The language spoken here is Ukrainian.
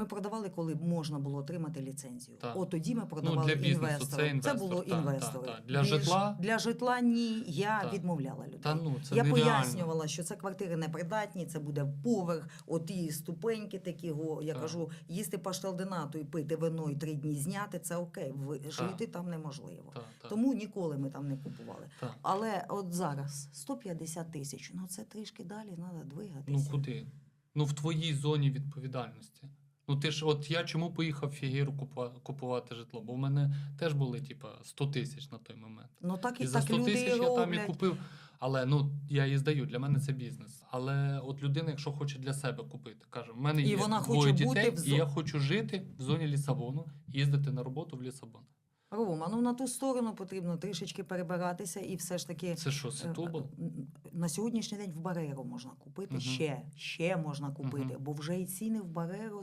Ми продавали, коли можна було отримати ліцензію. Так. От тоді ми продавали Ну, для бізнесу інвесторам. це інвестор, було так, інвестори. так, так. Для Більш- житла? Для житла ні, я Так. відмовляла людей. Та ну, це я нереально. пояснювала, що це квартири непридатні, це буде поверх, оті ступеньки такі. Го. Я Так. кажу, їсти пашталдинату і пити вино і три дні зняти, це окей. Жити там неможливо. Так, так, Тому ніколи ми там не купували. так. Але от зараз 150 тисяч, ну це трішки далі треба двигатися. Ну куди? Ну в твоїй зоні відповідальності. Ну ти ж, от я чому поїхав в Фігіру купувати, житло? Бо в мене теж були, типа, 100 тисяч на той момент. Ну так і І за так 100 люди тисяч я там і купив. Але ну я її здаю, для мене це бізнес. Але от людина, якщо хоче для себе купити, каже, в мене І є вона двоє хоче дітей, бути в зо- і я хочу жити в зоні Лісабону, їздити на роботу в Лісабон. Рома, ну на ту сторону потрібно трішечки перебиратися і все ж таки. Це що, е, На сьогоднішній день в Бареро можна купити Мгм. ще, ще можна купити, Мгм. бо вже і ціни в Бареро